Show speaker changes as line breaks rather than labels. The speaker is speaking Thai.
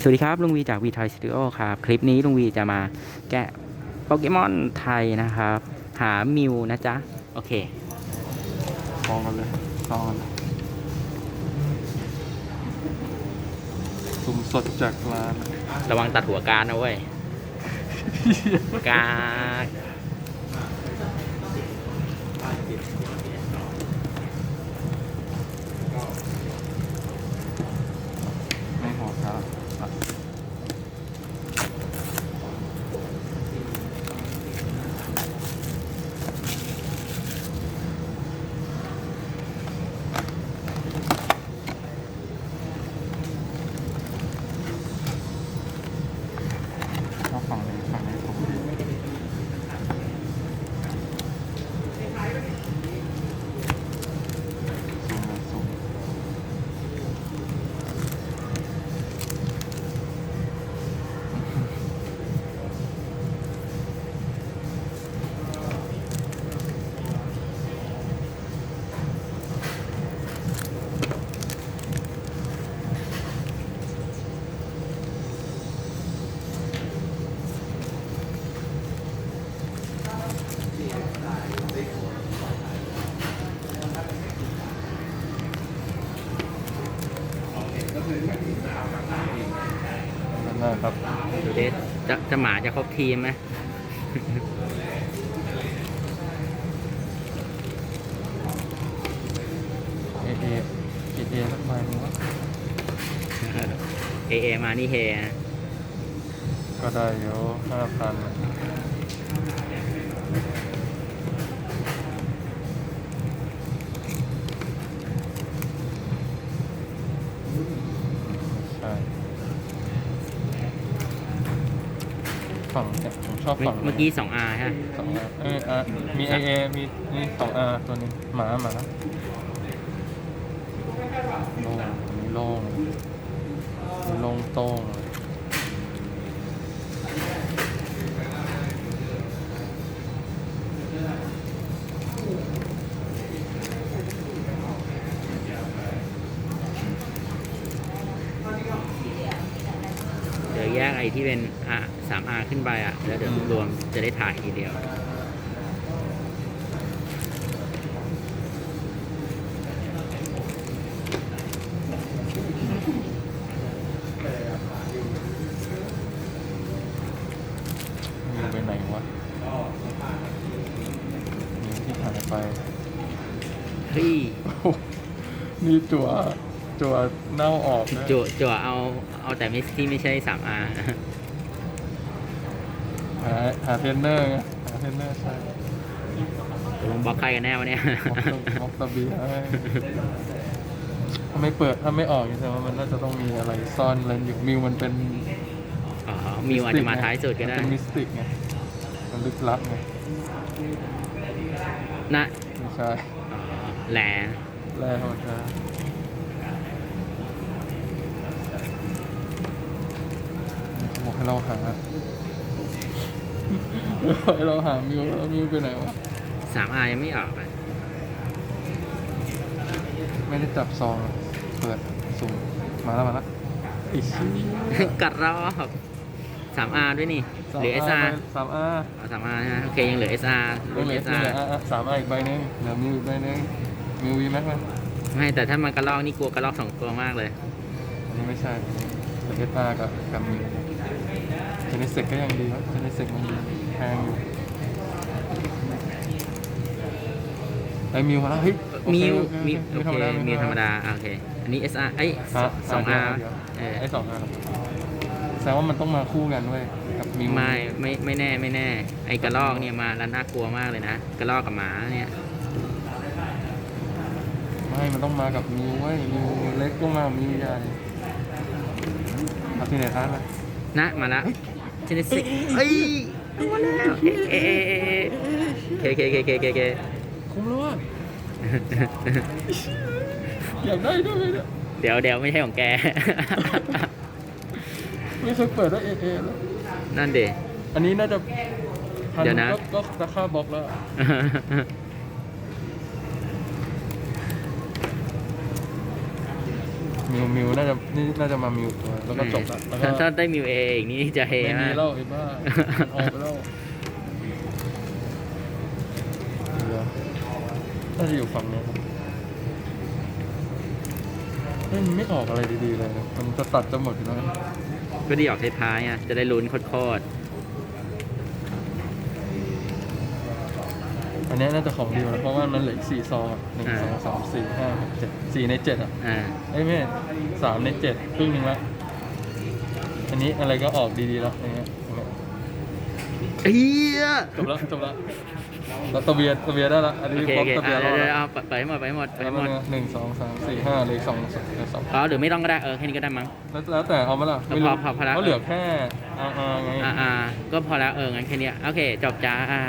สวัสดีครับ ลุงวีจากวีทอยสตูดิโอครับ คลิปนี้ลุงวีจะมาแกะโปเกมอนไทยนะครับ หามิวนะจ๊ะ โอเค
ลองกันเลยลองกันเลยสุ่มสดจากร้าน
ระวังตัดหัวการนะเว้ย กาก
ไม่หัวครับอะเอาฝั่งนี้ฝั่งนี้ผมสุ่มเลยสุ่ม นั่นแหละ ครับ
ดูดิจะจะหมาจะครบทีมไหม
เอเอเอเอสักใบหนึงวะ
เอเอมานี่เฮะ
ก็ได้อยู่ห้าพัน ฝั่งเนี่ยผมชอบ
เมื่อ
ฝั่งนี้
เมื่อกี้ 2R ฮะ
สองอาเอยอะมีเอเอมีนี่สองอาตัวนี้หมาหมาโล่งอันนี้โล่งอันนี้โล่งโต้ง
เดี๋ยวแยกไอ้ที่เป็นอะ 3R ขึ้นไปอะ แล้วเดี๋ยวรวมจะได้ถ่ายทีเดียว
มีไปไหนวะมีที่หายไป
เฮ้ย
โอ้โหนี่จั่วจั่วเน่าออกนะ
จั่วจั่วเอาเอาแต่ไม่ที่ไม่ใช่ 3R
หาหาเทรนเนอร์ไงหาเทรนเนอร์ใช่
ตกลงบล็อกใครกันแน่วะเนี่ย
ม็อกตะเบียให้ถ้าไม่เปิดถ้าไม่ออกแสดงว่ามันน่าจะต้องมีอะไรซ่อนเล่นอยู่มิวมันเป็น
อ๋อมิวอาจจะมาท้ายสุดก็ได้
มันเป็นมิสติกไงมันลึกลับไง
นะ
ไม่ใช่
อ๋อแหล
แร่ธรรมชาติเขาบอกให้เราหาให้ เราหามิวแล้วมิวไปไหนวะ
3R ยังไม่ออกอะ
ไม่ได้จับซองอะเปิดสุ่มมาแล้วมาแล้วอีชี้
กัดรอบ 3R ด้วยนี่หรือ SR
สามอา
เอา 3R นะโอเคยังเหลือ SR
เห
รุ่น
ลือ
SR
สามอาอีกใบหนึงเหลือมิวอีกใบหนึงมิววีแม็กไหม
ไม่แต่ถ้ามันกระลอกนี่กลัวกระลอกสองตัวมากเลย
อันนี้ไม่ใช่เหลือเอสอากับกับมิว เจเนเซกก็ยังดีวะเจเนเซกมันแพงอยู่ไอ้มิวมาแล้วเฮ้ยโอเค
มิว
โอเค
มิว
มิ
โอ
วธร
เค
รมดา
มิวธรรมดาอะโอเค อันนี้ SR เอ้ย
ฮะ
สอง
เดียว
R
เดียว
เออ
ไอ้สองอาแสดงว่ามันต้องมาคู่กันเว้ยกับมิว
ไม่ไม่ไม่แน่ไม่แน่ ไอ้กระลอกเนี่ยมาแล้วน่ากลัวมากเลยนะกระลอกกับหมาเนี่ย
ไม่มันต้องมากับมิวเว้ยมิวเล็กก็มามิวใหญ่เอาที่ไหนท้ายไป
นะมาแล้วเจ เนซิกเอ้ยมาแล้วเอะเอะเอะเอะเคเคเคเคเคเค
คุ้มแล้วอะอยากได้ด้วยเนี่ย
เดี๋ยวเดี๋ยวไม่ใช่ของแก
ไม่เคยเปิดได้เอเอแล้ว
นั่นเด
อันนี้น่าจะพั
เดี๋ยวนะ
ก็ก็ราคาบล็อกแล้ว มิวมิวน่าจะนี่น่าจะมามิวตัวแล้วก็จบละแล้วก็
ถ้าถ้าได้มิวเออีกนี่จะเฮ
ไม่มี
มาก
แล้วไอ้บ้ามันออกไปแล้วเดี๋ยวน่าจะอยู่ฝั่งนี้ครับเฮ้ยมันไม่ออกอะไรดีๆเลยนะมันจะตัดจะหมดอยู่แล้ว
ก็ดีออกท้ายๆอะจะได้ลุ้นโคตร
อันเนี้ยน่าจะของดีแล้วเพราะว่ามันเหลืออีกสี่ซองอะหนึ่งสองสามสี่ห้าหกเจ็ดสี่ในเจ็ดอะ
ๆอ่า
เอ้ยไม่สามในเจ็ดครึ่งหนึ่งละอันนี้อะไรก็ออกดีๆแล้วอย่างเงี้ยอย่างเงี้ย
เฮีย
จบแล้วจบแล้วแล้วตะเบียนตะเบียนได้ละอัน
โอ
นี้
เค
บล็
โอ
อก
เค
ตะเบียน
อะ
รอ
เดี๋ยว
ด
เดี๋ยว
แล้ว
เอาไปให้หมดไปให้หมดไป
แล้ว
ให้หมด
หนึ่งสองสามสี่ห้าเหลยสองสองเหลือสอง
อ๋อหรือไม่ต้องก็ได้เออแค่นี้ก็ได้มั้ง
แล้วแล้วแต่เอามาละ
เอาพอพอพอละ
เขาเหลือแค่อาอาไง
อ่าอ่าก็พอแล้วเอองั้นแค่เนี้ยโอเคจบจ้าอ่า